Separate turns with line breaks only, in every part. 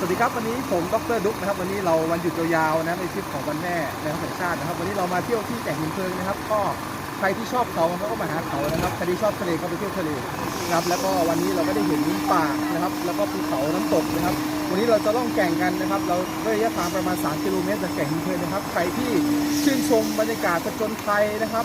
สวัสดีครับวันนี้ผมดรดุ๊กนะครับวันนี้เราวันหยุดยาวๆนะในทริปของวันแม่นะครับแห่งชาตินะครับ วันนี้เรามาเที่ยวที่แก่งหินเพลิงนะครับ ก็ใครที่ชอบเขาเขาก็มาหาเขานะครับใครที่ชอบทะเลก็ไปเที่ยวทะเลนะครับแล้วก็วันนี้เราก็ได้เห็นป่านะครับ แล้วก็ภูเขาน้ำตกนะครับ วันนี้เราจะล่องแก่งกันนะครับ เราด้วยระยะทางประมาณ 3 กิโลเมตรจากแก่งหินเพลิงนะครับใครที่ชื่นชมบรรยากาศผจญภัยนะครับ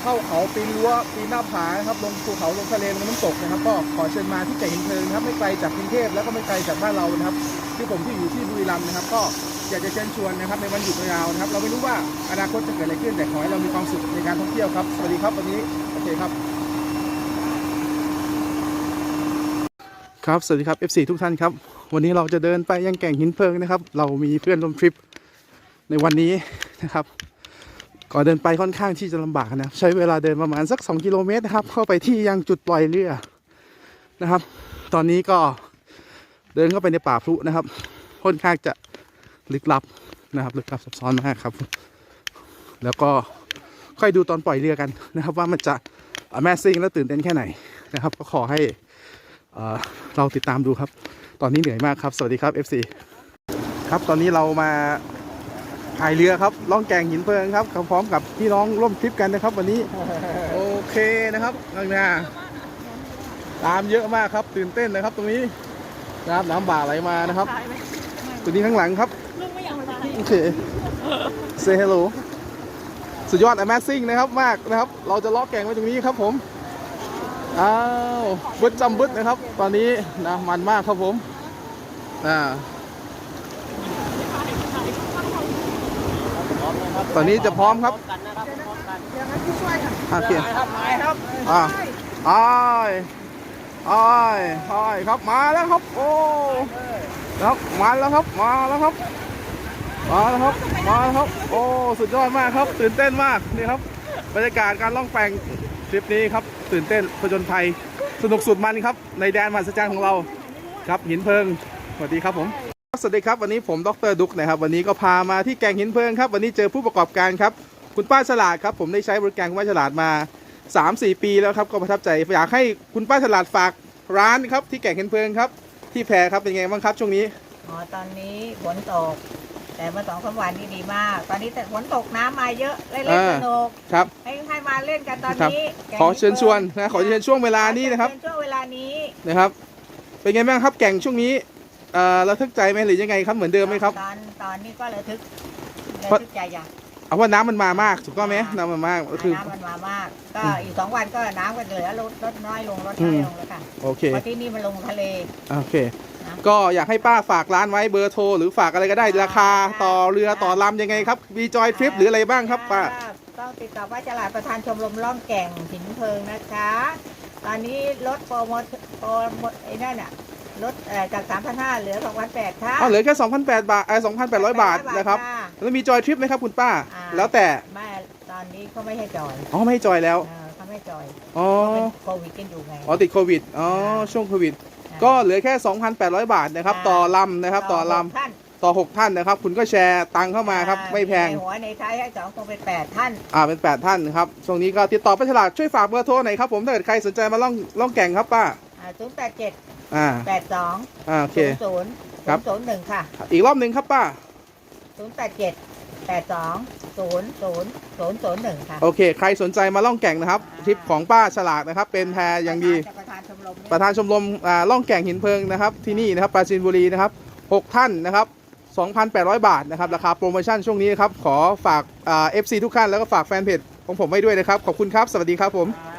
เข้าเขาปีนรั้วปีนหน้าผานะครับลงภูเขาลงทะเลลงน้ำตกนะครับ ก็ขอเชิญมาที่แก่งหินเพลิงนะครับไม่ไกลจากกรุงเทพแล้วก็ไม่ไกลจากบ้านเรานะครับที่ผมที่อยู่ที่บุรีรัมย์นะครับ ก็อยากจะเชิญชวนนะครับ ในวันหยุดยาวนะครับ เราไม่รู้ว่าอนาคตจะเกิดอะไรขึ้นแต่ขอให้เรามีความสุขในการท่องเที่ยวครับสวัสดีครับวันนี้โอเคครับครับสวัสดีครับ F4 ทุกท่านครับ วันนี้เราจะเดินไปยังแก่งหินเพลิงนะครับ เรามีเพื่อนร่วมทริปในวันนี้นะครับ ก่อเดินไปค่อนข้างที่จะลำบากนะ ใช้เวลาเดินประมาณสัก 2 กิโลเมตรนะครับ เข้าไปที่ยังจุดปล่อยเรือนะครับ ตอนนี้ก็เดินเข้าไปในป่าพลุนะครับค่อนข้างจะลึกลับนะครับ ลึกลับซับซ้อนมากครับ แล้วก็ค่อยดูตอนปล่อยเรือกันนะครับ ว่ามันจะ Amazing และตื่นเต้นแค่ไหนนะครับ ก็ขอให้เอ่อเราติดตามดูครับ ตอนนี้เหนื่อยมากครับ สวัสดีครับ FC ครับตอนนี้เรามา พายเรือครับล่องแก่งหินเพลิงครับพร้อมกับพี่น้องร่วมทริปกันนะครับ วันนี้โอเคนะครับข้างหน้าตามเยอะมากครับตื่นเต้นนะครับ ตรงนี้นะครับน้ำบ่าไหลมานะครับตัวนี้ข้างหลังครับ
ลุงไม่อา
โอเค say hello สุดยอด Amazing นะครับมากนะครับ เราจะล้อแก่งไว้ตรงนี้ครับผมอ้าวบึดจำบึดนะครับ ตอนนี้นะมันมากครับผมอ่า ตอนนี้จะพร้อมครับ
กันนะครับพร้อมกัน
โอเค
ครับไม้ครับ
อ่าอ้ายอ้ายอ้ายครับมาแล้วครับ โอ้ครับมาแล้วครับ มาแล้วครับ มาแล้วครับ มาแล้วครับ โอ้ สุดยอดมากครับ ตื่นเต้นมากนี่ครับ บรรยากาศการล่องแปลงทริปนี้ครับ ตื่นเต้นผจญภัย สนุกสุดมันครับ ในแดนมหัศจรรย์ของเรา ครับหินเพลิง สวัสดีครับผม สวัสดีครับวันนี้ผมดรดุกนะครับวันนี้ก็พามาที่แก่งหินเพลิงครับวันนี้เจอผู้ประกอบการครับคุณป้าฉลาดครับผมได้ใช้บริการคุณป้าฉลาดมา 3-4 ปีแล้วครับก็ประทับใจอยากให้คุณป้าฉลาดฝากร้านครับที่แก่งหินเพลิงครับที่แพรครับเป็นไงบ้างครับช่วงนี้
อ๋อตอนนี้ฝนตก แต่เมื่อสองสามวันนี้ดีมาก ตอนนี้แต่ฝนตกน้ำมาเยอะเล่น
อ่า
ๆสนุก
ครับ
ให้ให้มาเล่นกันตอน
ครับ
นี้
ขอเชิญชวนนะขอเชิญช่วงเวลานี้นะครับ
เชิญช่วงเวลานี้
นะครับเป็นไงบ้างครับแก่งช่วงนี้ เอ่อระทึกใจไหมหรือยังไงครับเหมือนเดิมไหมครับ
ตอนตอนนี้ก็ระทึกระ
เพราะ
ทึกใจอย่าง
เอาว่าน้ำมันมามากถูกต้องไหมน้ำมันมากก็คือ
น้ำมันมามาก ก็อีกสองวันก็น้ำก็เหลือลดลดน้อยลงลดน้อยลงแล้วค่ะ
โอเค
เพราะที่นี่มันลงทะเล
โอเค
นะ
ก็อยากให้ป้าฝากร้านไว้เบอร์โทรหรือฝากอะไรก็ได้
อ่า
ราคาต่อเรือต่อลำยังไงครับมีจอยทริปหรืออะไรบ้างครับป้า
ต้องติดต่อป้าจลาดประธานชมรมล่องแก่งหินเพลิงนะคะ ตอนนี้ลดโปรโมทโปรโมทไอ้นั่นน่ะ ลดเอ่อจาก 3,500เหลือ 2,800ค่ะ
อ๋อเหลือแค่ 2,800 บาทเออ2,800 บาทนะครับแล้วมีจอยทริปไหมครับคุณป้า
อ่า
แล้วแต่
แม่ตอนนี้เขาไม่ให้จอย
อ๋อ ไม่ให้จอยแล้ว
เออเขาไม่จอย
อ๋อ
เป็นโควิดกันอยู่ไง
อ๋อ ติดโควิด อ๋อ ช่วงโควิด ก็เหลือแค่ 2,800 บาทนะครับต่อลำนะครับ ต่อล
ท่านำ
ต่อ 6 ท่านนะครับ คุณก็แชร์ตังค์เข้ามาครับไม่แพง
ในหัวในท้ายให้สองคงเป็นแปดท่าน
อ่า เป็น 8 ท่านนะครับ ช่วงนี้ก็ติดต่อป้าฉลาดช่วยฝากเบอร์โทรหน่อยครับผม ถ้าเกิดใครสนใจมาล่องล่องแก่งครับป้า
ศูนย์แปดเจ็ด
อ่า
แปดสอง
อ่าโอเค
ศูนย์ศูนย์
ครับ
ศูนย์หนึ่งค่ะ
อีกรอบหนึ่งครับป้า
ศูนย์แปดเจ็ดแปดสองศูนย์ศูนย์ศูนย์ศูนย์หนึ่งค่ะ
โอเค ใครสนใจมาล่องแก่งนะครับทริปของป้าฉลาดนะครับ เป็นแพรอย่างดี
ประธานชมรมเนี่ย
ประธานชมรมอ่าล่องแก่งหินเพลิงนะครับ ที่นี่นะครับปราจีนบุรีนะครับ 6 ท่านนะครับ 2,800 บาทนะครับ ราคาโปรโมชั่นช่วงนี้นะครับ ขอฝากอ่า FC ทุกท่านแล้วก็ฝากแฟนเพจของผมไว้ด้วยนะครับ ขอบคุณครับ สวัสดีครับผม
อ่า